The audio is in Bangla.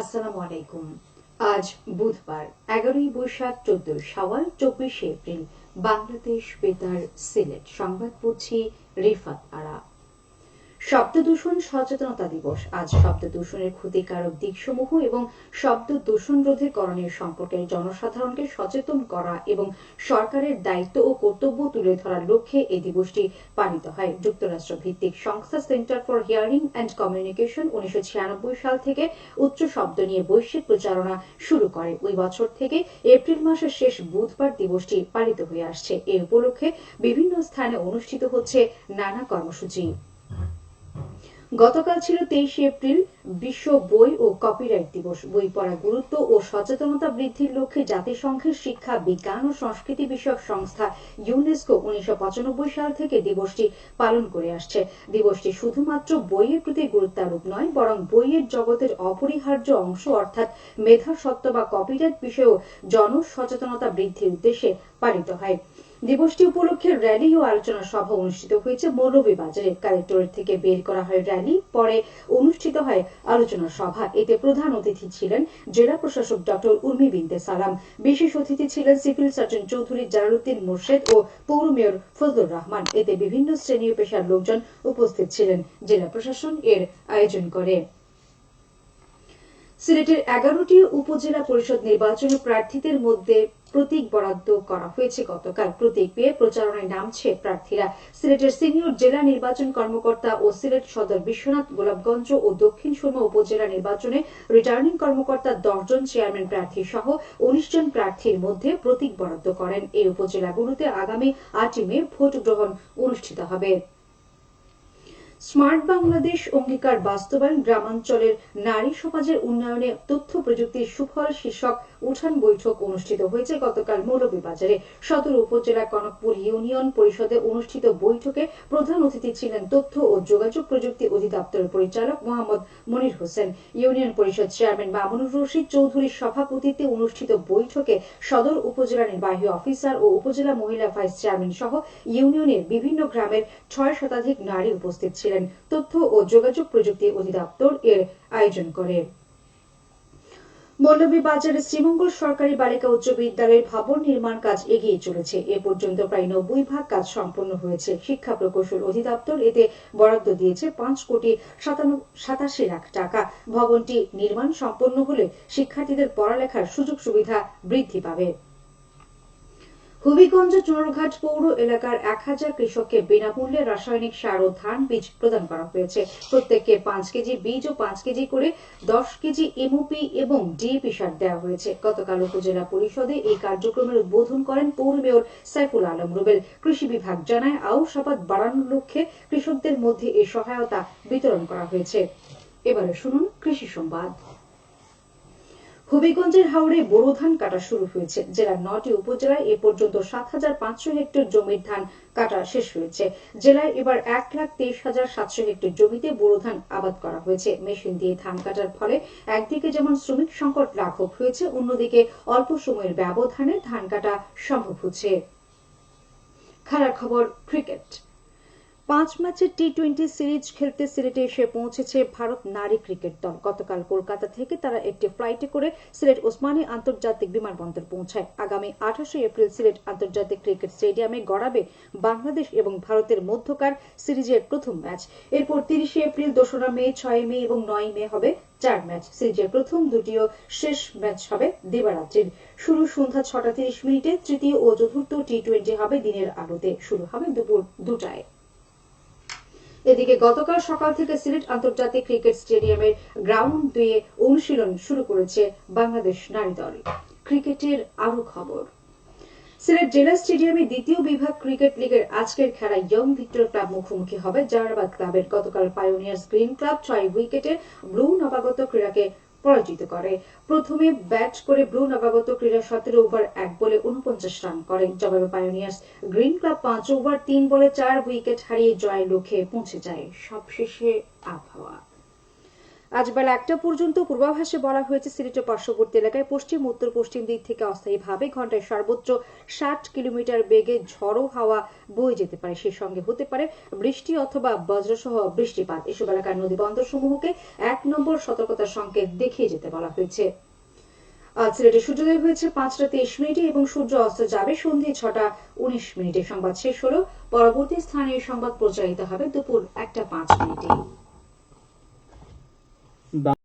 আসসালামু আলাইকুম। আজ বুধবার, এগারোই বৈশাখ, চোদ্দ সাওয়াল চব্বিশে এপ্রিল, বাংলাদেশ বেতার সিলেট। সংবাদ পড়ছি রিফাত আরা। শব্দ দূষণ সচেতনতা দিবস। আজ শব্দ দূষণের ক্ষতিকারক দিকসমূহ এবং শব্দ দূষণ রোধে করণীয় সম্পর্কে জনসাধারণকে সচেতন করা এবং সরকারের দায়িত্ব ও কর্তব্য তুলে ধরার লক্ষ্যে এই দিবসটি পালিত হয়। যুক্তরাষ্ট্র ভিত্তিক সংস্থা centre for hearing and communication উনিশশো ছিয়ানব্বই সাল থেকে উচ্চ শব্দ নিয়ে বৈশ্বিক প্রচারণা শুরু করে। ওই বছর থেকে এপ্রিল মাসের শেষ বুধবার দিবসটি পালিত হয়ে আসছে। এ উপলক্ষে বিভিন্ন স্থানে অনুষ্ঠিত হচ্ছে নানা কর্মসূচি। গতকাল ছিল তেইশে এপ্রিল, বিশ্ব বই ও কপিরাইট দিবস। বই পড়া গুরুত্ব ও সচেতনতা বৃদ্ধির লক্ষ্যে জাতিসংঘের শিক্ষা, বিজ্ঞান ও সংস্কৃতি বিষয়ক সংস্থা ইউনেস্কো উনিশশো পঁচানব্বই সাল থেকে দিবসটি পালন করে আসছে। দিবসটি শুধুমাত্র বইয়ের প্রতি গুরুত্বারোপ নয়, বরং বইয়ের জগতের অপরিহার্য অংশ, অর্থাৎ মেধা সত্ত্ব বা কপিরাইট বিষয়েও জনসচেতনতা বৃদ্ধির উদ্দেশ্যে পালিত হয়। দিবসটি উপলক্ষে র্যালি ও আলোচনা সভা অনুষ্ঠিত হয়েছে মৌলভীবাজারে। কালেক্টরেট থেকে বের করা হয় র্যালি, পরে অনুষ্ঠিত হয় আলোচনা সভা। এতে প্রধান অতিথি ছিলেন জেলা প্রশাসক ডক্টর উর্মি বিনতে সালাম। বিশেষ অতিথি ছিলেন সিভিল সার্জন চৌধুরী জালালুদ্দিন মোর্শেদ ও পৌর মেয়র ফজলুর রহমান। এতে বিভিন্ন শ্রেণি ও পেশার লোকজন উপস্থিত ছিলেন। জেলা প্রশাসন এর আয়োজন করে। সিলেটের এগারোটি উপজেলা পরিষদ নির্বাচনে প্রার্থীদের মধ্যে প্রতীক বরাদ্দ করা হয়েছে গতকাল। প্রতীক পেয়ে প্রচারণায় নামছে প্রার্থীরা। সিলেটের সিনিয়র জেলা নির্বাচন কর্মকর্তা ও সিলেট সদর বিশ্বনাথ গোলাপগঞ্জ ও দক্ষিণ সুরমা উপজেলা নির্বাচনে রিটার্নিং কর্মকর্তা দশজন চেয়ারম্যান প্রার্থী সহ উনিশ জন প্রার্থীর মধ্যে প্রতীক বরাদ্দ করেন। এই উপজেলাগুলোতে আগামী আটই মে ভোট গ্রহণ অনুষ্ঠিত হবে। স্মার্ট বাংলাদেশ অঙ্গীকার বাস্তবায়ন গ্রামাঞ্চলের নারী সমাজের উন্নয়নে তথ্য প্রযুক্তির সুফল শীর্ষক উঠান বৈঠক অনুষ্ঠিত হয়েছে গতকাল মৌলভীবাজারে। সদর উপজেলা কনকপুর ইউনিয়ন পরিষদে অনুষ্ঠিত বৈঠকে প্রধান অতিথি ছিলেন তথ্য ও যোগাযোগ প্রযুক্তি অধিদপ্তরের পরিচালক মোহাম্মদ মনির হোসেন। ইউনিয়ন পরিষদ চেয়ারম্যান মামুনুর রশিদ চৌধুরীর সভাপতিত্বে অনুষ্ঠিত বৈঠকে সদর উপজেলা নির্বাহী অফিসার ও উপজেলা মহিলা ভাইস চেয়ারম্যান সহ ইউনিয়নের বিভিন্ন গ্রামের ছয় শতাধিক নারী উপস্থিত ছিলেন। তথ্য ও যোগাযোগ প্রযুক্তি অধিদপ্তর এর আয়োজন করে। মৌলভীবাজারের শ্রীমঙ্গল সরকারি বালিকা উচ্চ বিদ্যালয়ের ভবন নির্মাণ কাজ এগিয়ে চলেছে। এ পর্যন্ত প্রায় নব্বই ভাগ কাজ সম্পন্ন হয়েছে। শিক্ষা প্রকৌশল অধিদপ্তর এতে বরাদ্দ দিয়েছে পাঁচ কোটি সাতাশি লাখ টাকা। ভবনটি নির্মাণ সম্পন্ন হলে শিক্ষার্থীদের পড়ালেখার সুযোগ সুবিধা বৃদ্ধি পাবে। হবিগঞ্জ চুনরঘাট পৌর এলাকার এক হাজার কৃষককে বিনামূল্যে রাসায়নিক সার ও ধান বীজ প্রদান করা হয়েছে। প্রত্যেককে পাঁচ কেজি বীজ ও পাঁচ কেজি করে দশ কেজি এমওপি এবং ডিএপি সার দেওয়া হয়েছে। গতকাল উপজেলা পরিষদে এই কার্যক্রমের উদ্বোধন করেন পৌর মেয়র সাইফুল আলম রুবেল। কৃষি বিভাগ জানায়, আউশ আবাদ বাড়ানোর লক্ষ্যে কৃষকদের মধ্যে এই সহায়তা বিতরণ করা হয়েছে। এবারে শুনুন কৃষি সংবাদ। হবিগঞ্জের হাওড়ে বোরো ধান কাটা শুরু হয়েছে। জেলার নটি উপজেলায় এ পর্যন্ত সাত হাজার পাঁচশো হেক্টর জমির ধান কাটা শেষ হয়েছে। জেলায় এবার এক লাখ তেইশ হাজার সাতশো হেক্টর জমিতে বোরো ধান আবাদ করা হয়েছে। মেশিন দিয়ে ধান কাটার ফলে একদিকে যেমন শ্রমিক সংকট লাঘব হয়েছে, অন্যদিকে অল্প সময়ের ব্যবধানে ধান কাটা সম্ভব হচ্ছে। খেলার খবর, ক্রিকেট। পাঁচ ম্যাচের টি টোয়েন্টি সিরিজ খেলতে সিলেটে এসে পৌঁছেছে ভারত নারী ক্রিকেট দল। গতকাল কলকাতা থেকে তারা একটি ফ্লাইটে করে সিলেট ওসমানী আন্তর্জাতিক বিমানবন্দর পৌঁছায়। আগামী আঠাশে এপ্রিল সিলেট আন্তর্জাতিক ক্রিকেট স্টেডিয়ামে গড়াবে বাংলাদেশ এবং ভারতের মধ্যকার সিরিজের প্রথম ম্যাচ। এরপর তিরিশে এপ্রিল, দোসরা মে, ছয় মে এবং নয় মে হবে চার ম্যাচ। সিরিজের প্রথম দুটিও শেষ ম্যাচ হবে দিবারাত্রির। শুরু সন্ধ্যা ছটা তিরিশ মিনিটে তৃতীয় ও চতুর্থ টি টোয়েন্টি হবে দিনের আলোতে। শুরু হবে দুপুর দুটায়। এদিকে গতকাল সকাল থেকে সিলেট আন্তর্জাতিক ক্রিকেট স্টেডিয়ামের গ্রাউন্ড দুয়ে অনুশীলন শুরু করেছে বাংলাদেশ নারী দল। ক্রিকেটের আরও খবর। সিলেট জেলা স্টেডিয়ামে দ্বিতীয় বিভাগ ক্রিকেট লিগের আজকের খেলা ইয়ং ভিক্টর ক্লাব মুখোমুখি হবে। জাহারাবাদ ক্লাবের গতকাল পায়োনিয়ার্স গ্রিন ক্লাব ছয় উইকেটে ব্লু নবাগত ক্রীড়াকে পরাজিত করে। প্রথমে ব্যাট করে ব্লু নবাগত ক্রীড়া সতেরো ওভার এক বলে উনপঞ্চাশ রান করেন। জবাবে পায়োনিয়ার্স গ্রিন ক্লাব পাঁচ ওভার তিন বলে চার উইকেট হারিয়ে জয়ের লক্ষ্যে পৌঁছে যায়। সবশেষে আবহাওয়া। আজ বেলা একটা পর্যন্ত পূর্বাভাসে বলা হয়েছে, সিলেটের পার্শ্ববর্তী এলাকায় পশ্চিম উত্তর পশ্চিম দিক থেকে অস্থায়ীভাবে ঘন্টায় সর্বোচ্চ ষাট কিলোমিটার বেগে ঝড়ো হাওয়া বয়ে যেতে পারে। সেই সঙ্গে হতে পারে বৃষ্টি অথবা বজ্রসহ বৃষ্টিপাত। এসব এলাকার নদী বন্দর সমূহকে এক নম্বর সতর্কতার সংকেত দেখিয়ে যেতে বলা হয়েছে। আজ সিলেটে সূর্যোদয় হয়েছে পাঁচটা তেইশ মিনিটে এবং সূর্য অস্ত যাবে সন্ধ্যে ছটা উনিশ মিনিটে। সংবাদ শেষ হলো। পরবর্তী স্থানীয় সংবাদ প্রচারিত হবে দুপুর একটা পাঁচ মিনিটে dá